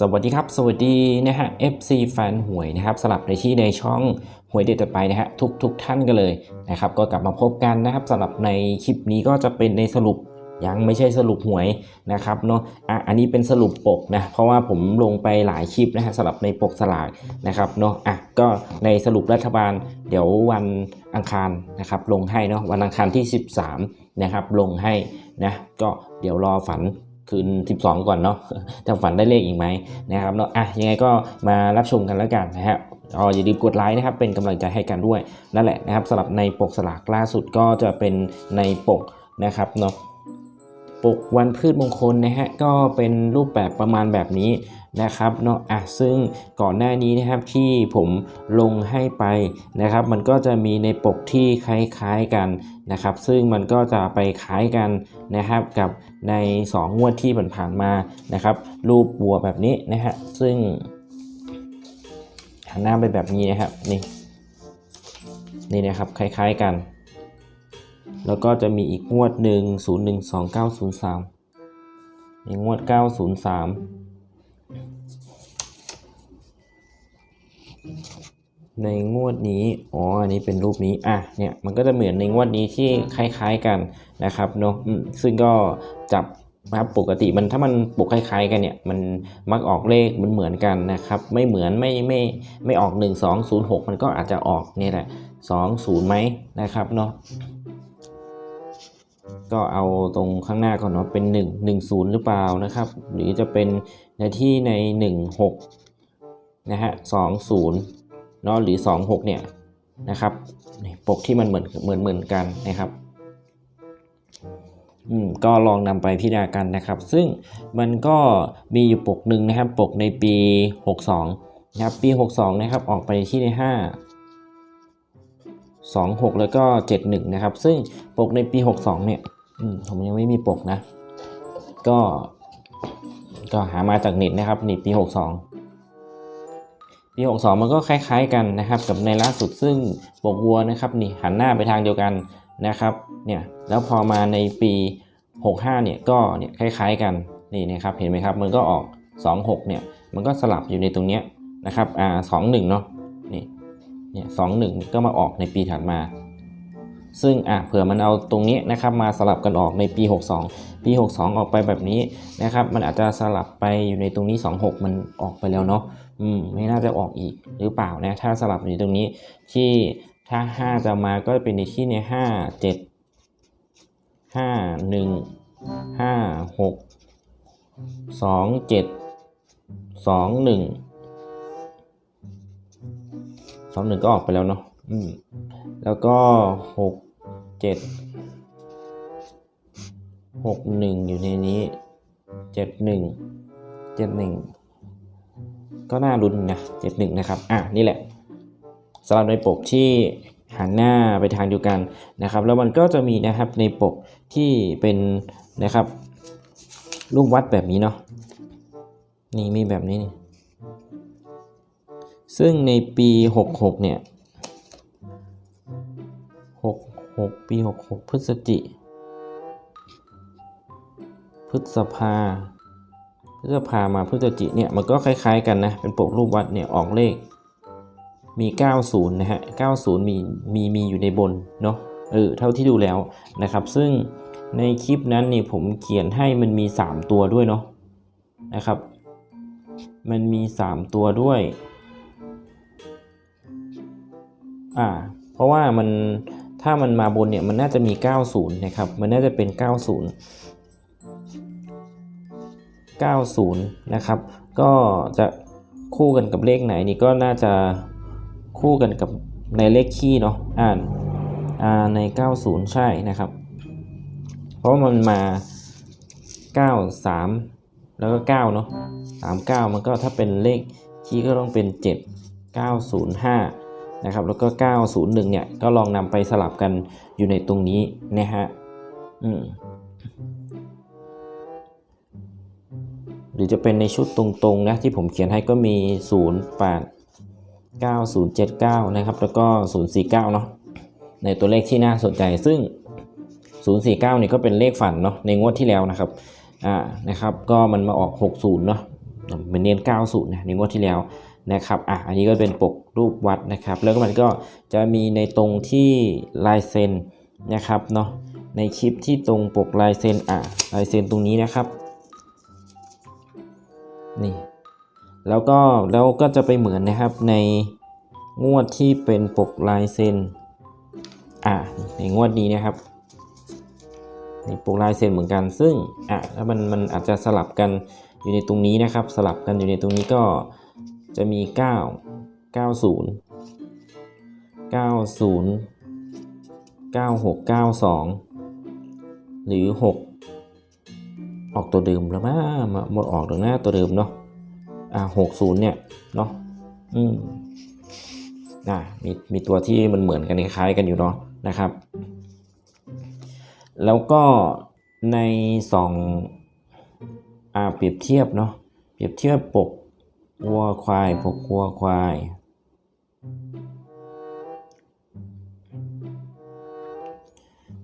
สวัสดีครับ สวัสดีนะฮะ FC แฟนหวยนะครับสลับในที่ในช่องหวยเด็ดต่อไปนะฮะทุกทุกท่านกันเลยนะครับ ก็กลับมาพบกันนะครับสำหรับในคลิปนี้ก็จะเป็นในสรุป ยังไม่ใช่สรุปหวยนะครับเนาะอะอันนี้เป็นสรุปปกนะเพราะว่าผมลงไปหลายคลิปนะฮะสำหรับในปกสลากนะครับเนาะอะก็ในสรุปรัฐบาลเดี๋ยววันอังคารนะครับลงให้เนาะวันอังคารที่ 13นะครับลงให้นะก็เดี๋ยวรอฝันคืน 12 ก่อนเนาะจะฝันได้เลขอีกไหมนะครับเนาะอะยังไงก็มารับชมกันแล้วกันนะฮะอ๋ออย่าลืมกดไลค์นะครับเป็นกำลังใจให้กันด้วยนั่นแหละนะครับสำหรับในปกสลากล่าสุดก็จะเป็นในปกนะครับเนาะ ปกวันพืชมงคลนะฮะก็เป็นรูปแบบประมาณแบบนี้นะครับเนาะอะซึ่งก่อนหน้านี้นะครับที่ผมลงให้ไปนะครับ มันก็จะมีในปกที่คล้ายๆกันนะครับ ซึ่งมันก็จะไปคล้ายกันนะครับกับใน 2 งวดที่ผ่านๆมานะครับ รูปวัวแบบนี้นะฮะซึ่งหันหน้าไปแบบนี้นะครับนี่นี่นะครับคล้ายๆกัน แล้วก็จะมีอีกงวดหนึ่ง0 1 2 9 0 3อีกงวด 903 ในงวดนี้ อ๋อ อันนี้เป็นรูปนี้ อะ เนี่ย มันก็จะเหมือนในงวดนี้ที่คล้ายๆกันนะครับเนาะ ซึ่งก็จับนะครับปกติมันถ้ามันปกคล้ายๆกันเนี่ยมันมักออกเลขมันเหมือนกันนะครับไม่เหมือนไม่ไม่ไม่ออก 1 2 0 6 มันก็อาจจะออกเนี่ยแหละ2 0ไหมนะครับเนาะ ก็เอาตรงข้างหน้าก่อนเนาะเป็น 1 1 0 หรือเปล่านะครับ หรือจะเป็นในที่ใน 1 6นะฮะ2 0เนาะหรือ 2 6 เนี่ยนะครับปกที่มันเหมือนเหมือนเหมือนกันนะครับอืมก็ลองนำไปพิจารณากันนะครับ ซึ่งมันก็มีอยู่ปกหนึ่งนะครับปกในปี 62นะครับปี 62นะครับออกไปที่ใน 5 2 6 แล้วก็ 71 นะครับ ซึ่งปกในปี 62 เนี่ย ผมยังไม่มีปกนะ ก็ ก็หามาจากเน็ตนะครับนี่ปี 62 ปี 62 มันก็คล้าย ๆ กันนะครับกับในล่าสุดซึ่งปกวัวนะครับนี่หันหน้าไปทางเดียวกันนะครับเนี่ยแล้วพอมาในปี 65 เนี่ยก็เนี่ยคล้าย ๆ กันนี่นะครับเห็นไหมครับมันก็ออก 26 เนี่ยมันก็สลับอยู่ในตรงเนี้ยนะครับอ่า21 เนาะนี่เนี่ย21 ก็มาออกในปีถัดมา ซึ่งอะเผื่อมันเอาตรงนี้นะครับมาสลับกันออกในปี 62 ปี 62 ออกไปแบบนี้นะครับ มันอาจจะสลับไปอยู่ในตรงนี้ 26 มันออกไปแล้วเนาะอืมไม่น่าจะออกอีกหรือเปล่านะถ้าสลับอยู่ตรงนี้ที่ถ้า 5 จะมาก็เป็นในที่ใน 5 7 5 1 5 6 2 7 2 1 2 1 ก็ออกไปแล้วเนาะอืมแล้วก็ 6 7 6 1อยู่ในนี้7 1 7 1ก็น่ารุนนะ71นะครับ อะนี่แหละสำหรับในปกที่หันหน้าไปทางเดียวกันนะครับ แล้วมันก็จะมีนะครับในปกที่เป็นนะครับลูกวัดแบบนี้เนาะนี่มีแบบนี้นี่ซึ่งในปี 66 เนี่ย 66ปี 66 พฤศจิ พฤษภา พฤษภามาพฤศจิเนี่ยมันก็คล้ายๆกันนะ เป็นปกรูปวัดเนี่ยออกเลข มี 90 นะฮะ 90 มีมีมีอยู่ในบนเนาะ เออเท่าที่ดูแล้วนะครับ ซึ่งในคลิปนั้นนี่ผมเขียนให้มันมี 3 ตัวด้วยเนาะนะครับ มันมี 3 ตัวด้วย อ่า เพราะว่ามัน ถ้ามันมาบนเนี่ยมันน่าจะมี 90 นะครับ มันน่าจะเป็น 90 90 นะครับ ก็จะคู่กันกับเลขไหนนี่ก็น่าจะคู่กันกับในเลขคี่เนาะ อ่านอ่าใน 90 ใช่นะครับ เพราะมันมา 93 แล้วก็ 9 เนาะ39 มันก็ถ้าเป็นเลขคี่ก็ต้องเป็น 7 905 นะครับแล้วก็ 901 เนี่ยก็ลองนำไปสลับกันอยู่ในตรงนี้นะฮะอืมหรือจะเป็นในชุดตรงๆนะที่ผมเขียนให้ก็มี 0 8 9 0 7 9 นะครับ แล้วก็ 0 4 9 เนาะในตัวเลขที่น่าสนใจซึ่ง 049 เนี่ยก็เป็นเลขฝันเนาะในงวดที่แล้วนะครับอ่านะครับ ก็มันมาออก 60 เนาะเป็นเน้น90 นะในงวดที่แล้ว นะครับอะอันนี้ก็เป็นปกรูปวัดนะครับ แล้วก็มันก็จะมีในตรงที่ลายเซ็นนะครับเนาะในคลิปที่ตรงปกลายเซ็นอะลายเซ็นตรงนี้นะครับนี่แล้วก็แล้วก็จะไปเหมือนนะครับในงวดที่เป็นปกลายเซ็นอะในงวดนี้นะครับในปกลายเซ็นเหมือนกันซึ่งอะแล้วมันมันอาจจะสลับกันอยู่ในตรงนี้นะครับ สลับกันอยู่ในตรงนี้ก็ จะมี 9 90 90 96 92 หรือ 6 ออกตัวเดิมแล้วมามาหมดออกตรงหน้าตัวเดิมเนาะอ่าหกศูนย์เนี่ย เนาะอืมอ่ามีมีตัวที่มันเหมือนกันคล้ายกันอยู่เนาะนะครับ แล้วก็ในสองอ่าเปรียบเทียบเนาะเปรียบเทียบปก วัวควายปกวัวควาย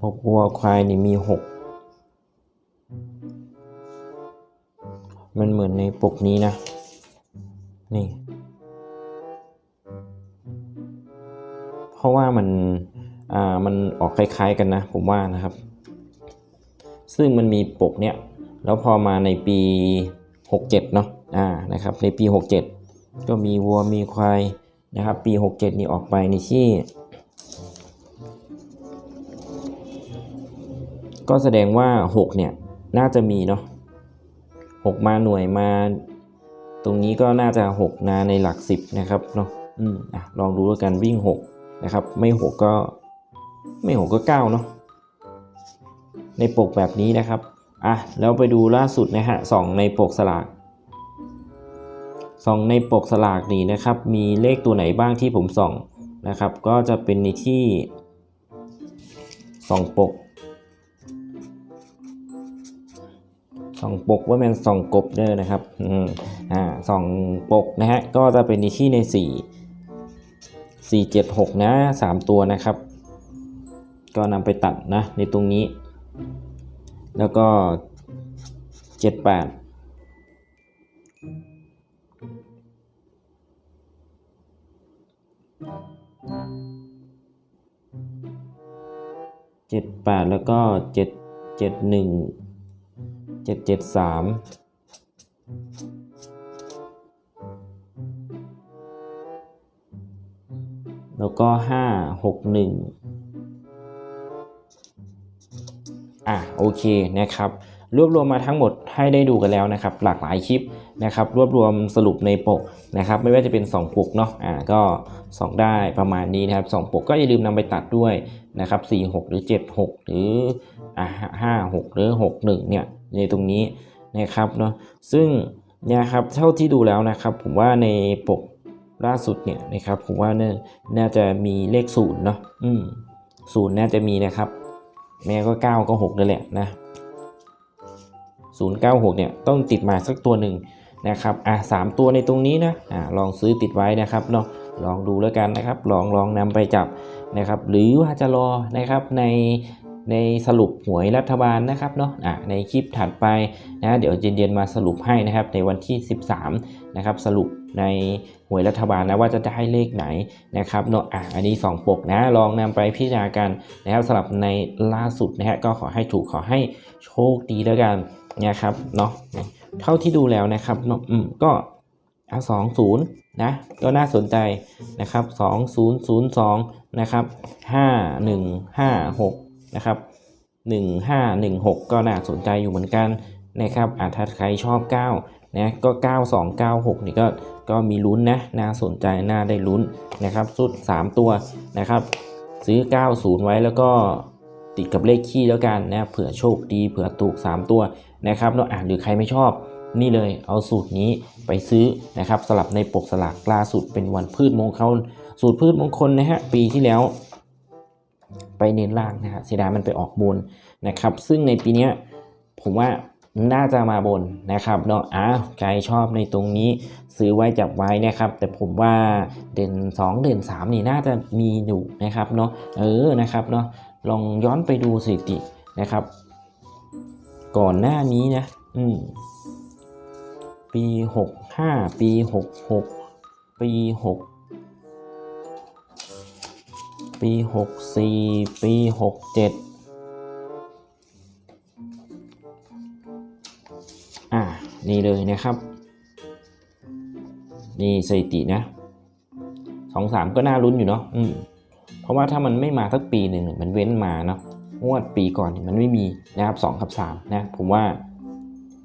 ปกวัวควายนี่มีหกมันเหมือนในปกนี้นะ นี่ เพราะว่ามัน อ่า มันออกคล้ายๆกันนะ ผมว่านะครับ ซึ่งมันมีปกเนี้ยแล้วพอมาในปี 67เนาะอ่านะครับในปี 67 ก็มีวัวมีควายนะครับปี 67 นี่ออกไปในที่ ก็แสดงว่า 6 เนี่ย น่าจะมีเนาะ6 มาหน่วยมา ตรงนี้ก็น่าจะ 6 นาในหลัก 10 นะครับเนาะอืมอะลองดูแล้วกันวิ่ง 6 นะครับ ไม่ 6 ก็ไม่ 6 ก็ 9 เนาะในปกแบบนี้นะครับ อะแล้วไปดูล่าสุดนะฮะสองในปกสลากสองในปกสลากนี้นะครับ มีเลขตัวไหนบ้างที่ผมส่องนะครับ ก็จะเป็นในที่สองปกส่องปกว่าเป็นส่องกบเด้อนะครับอืมอ่าส่องปกนะฮะก็จะเป็นในที่ในสี่สี่เจ็ดหกนะสามตัวนะครับ ก็นำไปตัดนะในตรงนี้ แล้วก็เจ็ดแปดเจ็ดแปดแล้วก็เจ็ดเจ็ดหนึ่งเจ็ดเจ็ดสามแล้วก็ห้าหกหนึ่ง อะโอเคนะครับรวบรวมมาทั้งหมดให้ได้ดูกันแล้วนะครับ หลากหลายคลิปนะครับ รวบรวมสรุปในปกนะครับ ไม่ว่าจะเป็น 2ปกเนาะอ่าก็ส่องได้ประมาณนี้นะครับ2ปกก็อย่าลืมนำไปตัดด้วยนะครับ4 6 หรือ 7 6 หรืออ่า5 6 หรือ 6 1 เนี่ยในตรงนี้นะครับเนาะซึ่งเนี่ยครับเท่าที่ดูแล้วนะครับ ผมว่าในปกล่าสุดเนี่ยนะครับผมว่าน่าน่าจะมีเลขศูนย์เนาะอืมศูนย์น่าจะมีนะครับ แม่ก็9ก็6นั่นแหละนะ096เนี่ยต้องติดมาสักตัวหนึ่งนะครับอะสามตัวในตรงนี้นะอะลองซื้อติดไว้นะครับเนาะลองดูแล้วกันนะครับ ลองลองนำไปจับนะครับ หรือว่าจะรอนะครับใน ในสรุปหวยรัฐบาลนะครับเนาะะในคลิปถัดไปนะเดี๋ยวเย็นๆมาสรุปให้นะครับในวันที่ 13นะครับสรุปในหวยรัฐบาลนะว่าจะได้เลขไหนนะครับเนาะอะอันนี้ 2 ปกนะลองนำไปพิจารณากันนะครับสำหรับในล่าสุดนะฮะก็ขอให้ถูกขอให้โชคดีแล้วกันนะครับเนาะเท่าที่ดูแล้วนะครับเนาะอืมก็เอาสองศูนย์นะก็น่าสนใจนะครับสองศูนย์ศูนย์สองนะครับห้าหนึ่งห้าหก นะครับหนึ่งห้าหนึ่งหกก็น่าสนใจอยู่เหมือนกันนะครับอาถ้าใครชอบเก้านะ ก็เก้าสองเก้าหกนี่ก็ ก็มีลุ้นนะ น่าสนใจ น่าได้ลุ้นนะครับ สุดสามตัวนะครับ ซื้อ 90 ไว้แล้วก็ติดกับเลขคี่แล้วกันนะ เผื่อโชคดี เผื่อถูก 3 ตัวนะครับเนาะอะหรือใครไม่ชอบ นี่เลย เอาสูตรนี้ไปซื้อนะครับ สลับในปกสลากล่าสุดเป็นวันพืชมงคล สูตรพืชมงคลนะฮะ ปีที่แล้ว ไปเน้นล่างนะฮะเสียดายมันไปออกบนนะครับ ซึ่งในปีนี้ผมว่าน่าจะมาบนนะครับเนาะอ้าวใครชอบในตรงนี้ซื้อไว้จับไว้นะครับ แต่ผมว่าเด่น 2 เด่น 3 นี่น่าจะมีอยู่นะครับเนาะเออนะครับเนาะลองย้อนไปดูสถิตินะครับ ก่อนหน้านี้นะอืมปี 65 ปี 66 ปี 6 ปี 64 ปี 67 อ่า นี่เลยนะครับ นี่สถิตินะสองสามก็น่าลุ้นอยู่เนาะอืมเพราะว่าถ้ามันไม่มาสักปีหนึ่งมันเว้นมาเนาะงวดปีก่อนมันไม่มีนะครับสองกับสามนะผมว่า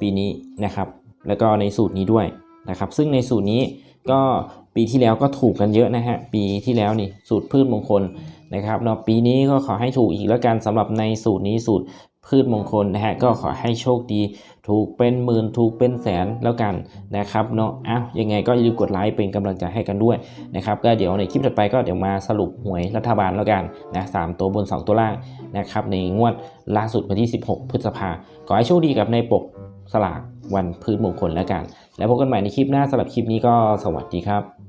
ปีนี้นะครับ แล้วก็ในสูตรนี้ด้วยนะครับ ซึ่งในสูตรนี้ ก็ปีที่แล้วก็ถูกกันเยอะนะฮะปีที่แล้วนี่สูตรพืชมงคลนะครับเนาะปีนี้ก็ขอให้ถูกอีกแล้วกันสำหรับในสูตรนี้สูตรพืชมงคลนะฮะก็ขอให้โชคดี ถูกเป็นหมื่นถูกเป็นแสนแล้วกันนะครับเนาะอ้าวยังไงก็อย่าลืมกดไลค์เป็นกำลังใจให้กันด้วยนะครับก็เดี๋ยวในคลิปถัดไปก็เดี๋ยวมาสรุปหวยรัฐบาลแล้วกันนะสามตัวบน 2 ตัวล่างนะครับในงวดล่าสุดวันที่ 16 พฤษภาขอให้โชคดีกับในปกสลากวันพื้นมงคลแล้วกัน แล้วพบกันใหม่ในคลิปหน้าสำหรับคลิปนี้ก็สวัสดีครับ